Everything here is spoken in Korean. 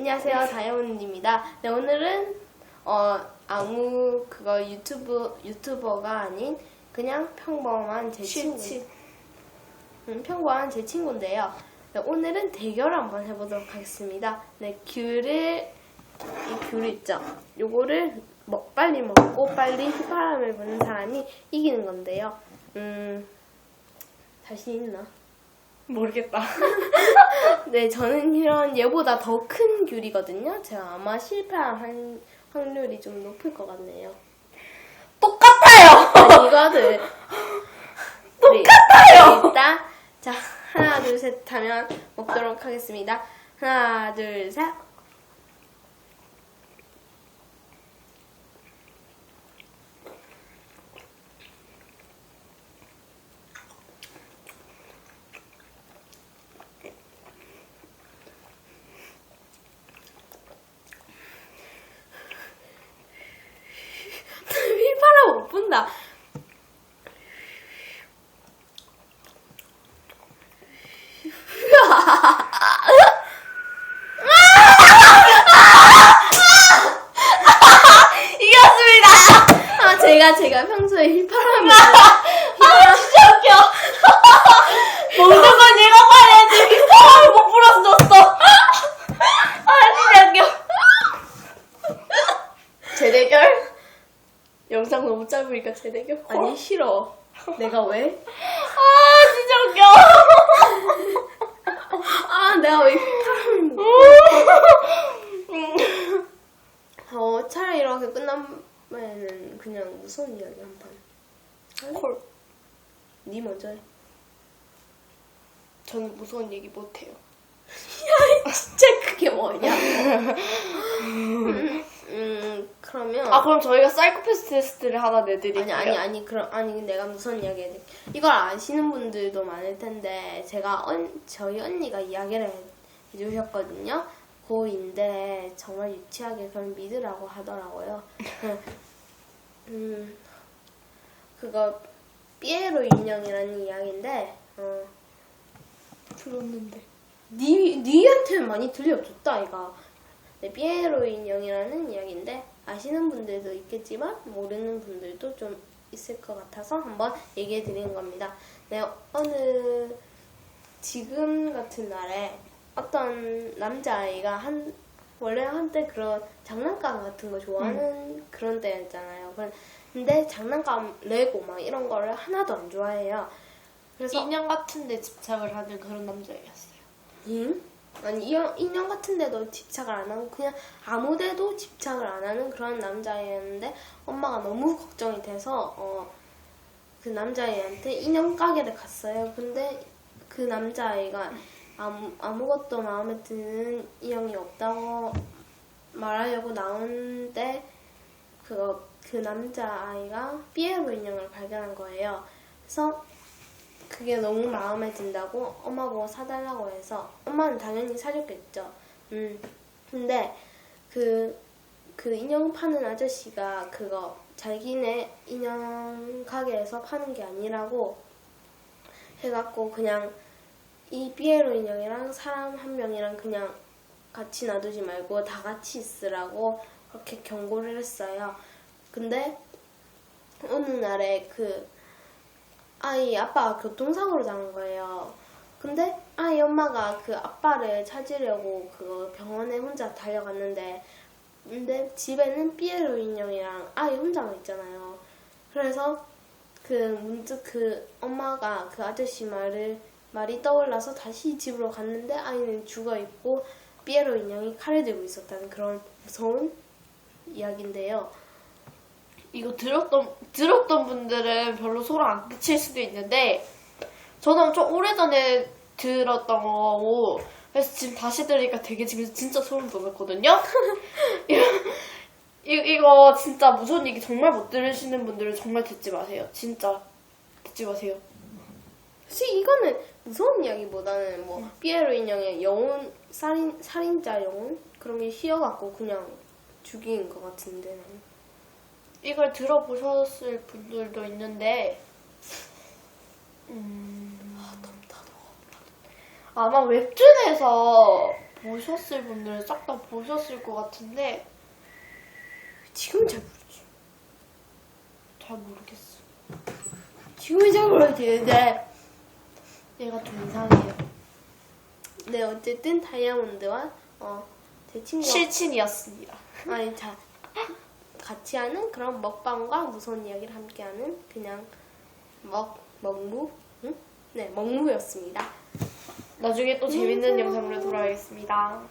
안녕하세요, 다이아몬드입니다. 네, 오늘은 어 아무 그거 유튜브 유튜버가 아닌 그냥 평범한 제 친구, 음, 평범한 제 친구인데요. 네, 오늘은 대결을 한번 해 보도록 하겠습니다. 네, 귤을 이 귤 있죠. 요거를 먹, 빨리 먹고 빨리 휘파람을 부는 사람이 이기는 건데요. 음, 자신 있나? 모르겠다. 네, 저는 이런 얘보다 더 큰 귤이거든요. 제가 아마 실패할 한- 확률이 좀 높을 것 같네요. 똑같아요. 아니, 이거를. 똑같아요! 일단, 자, 하나, 둘, 셋 하면 먹도록 하겠습니다. 하나, 둘, 셋. 분다. 이겼습니다. 아, 제가, 제가 평소에 휘파람을. 아 진짜 웃겨. 먹는 건 얘가 말해야지. 아, 못 불었었어. 아 진짜 웃겨. 재대결? 영상 너무 짧으니까 재대결? 아니, 싫어. 내가 왜? 아 진짜 웃겨. 아, 내가 왜 못. 어, 차라리 이렇게 끝나면은 그냥 무서운 이야기 한 판. 콜. 니 먼저 해. 저는 무서운 얘기 못해요. 진짜 그게 뭐냐? 음, 음, 그러면. 아 그럼 저희가 사이코패스 테스트를 하나 내드릴게요. 아니 아니 아니 그럼 아니 내가 무슨 이야기 해야 돼? 이걸 아시는 분들도 많을 텐데 제가 언, 저희 언니가 이야기를 해- 해주셨거든요. 고2인데 정말 유치하게 그걸 믿으라고 하더라고요. 음 그거 피에로 인형이라는 이야기인데 어 들었는데. 니, 니한테는 많이 들려줬다, 이가. 네, 피에로 인형이라는 이야기인데, 아시는 분들도 있겠지만, 모르는 분들도 좀 있을 것 같아서 한번 얘기해 드리는 겁니다. 네, 어느, 지금 같은 날에 어떤 남자아이가 한, 원래 한때 그런 장난감 같은 거 좋아하는 그런 때였잖아요. 근데 장난감, 레고 막 이런 거를 하나도 안 좋아해요. 그래서 인형 같은 데 집착을 하는 그런 남자애였어요. 응? 아니 인형, 인형 같은데도 집착을 안 하고 그냥 아무데도 집착을 안 하는 그런 남자애였는데 엄마가 너무 걱정이 돼서 어, 그 남자애한테 인형 가게를 갔어요. 근데 그 남자아이가 아무, 아무것도 마음에 드는 인형이 없다고 말하려고 나오는데 그거 그 남자아이가 삐에로 인형을 발견한 거예요. 그래서 그게 너무 마음에 든다고 엄마 보고 사달라고 해서 엄마는 당연히 사줬겠죠. 음. 근데 그, 그 인형 파는 아저씨가 그거 자기네 인형 가게에서 파는 게 아니라고 해갖고 그냥 이 피에로 인형이랑 사람 한 명이랑 그냥 같이 놔두지 말고 다 같이 있으라고 그렇게 경고를 했어요. 근데 어느 날에 그 아이 아빠가 교통사고로 당한 거예요. 근데 아이 엄마가 그 아빠를 찾으려고 그 병원에 혼자 달려갔는데 근데 집에는 삐에로 인형이랑 아이 혼자만 있잖아요. 그래서 그 문득 그 엄마가 그 아저씨 말을 말이 떠올라서 다시 집으로 갔는데 아이는 죽어 있고 삐에로 인형이 칼을 들고 있었다는 그런 무서운 이야기인데요. 이거 들었던 들었던 분들은 별로 소름 안 끼칠 수도 있는데 저는 엄청 오래전에 들었던 거고 그래서 지금 다시 들으니까 되게 지금 진짜 소름 돋았거든요. 이거, 이- 이거 진짜 무서운 얘기 정말 못 들으시는 분들은 정말 듣지 마세요. 진짜 듣지 마세요. 사실 이거는 무서운 이야기보다는 뭐 피에로 인형의 영혼 살인 살인자 영혼 그런 게 휘어갖고 그냥 죽인 것 같은데 나는. 이걸 들어보셨을 분들도 있는데 음, 아마 웹툰에서 보셨을 분들은 싹 다 보셨을 것 같은데 지금은 잘 모르지. 잘 모르겠어. 지금은 잘 모르겠는데. 얘가 좀 이상해요. 네, 어쨌든 다이아몬드와 어, 제 친구가 실친이었습니다. 아니 자 같이 하는 그런 먹방과 무서운 이야기를 함께하는 그냥 먹 먹무 응? 네 먹무였습니다. 나중에 또 재밌는 영상으로 돌아오겠습니다.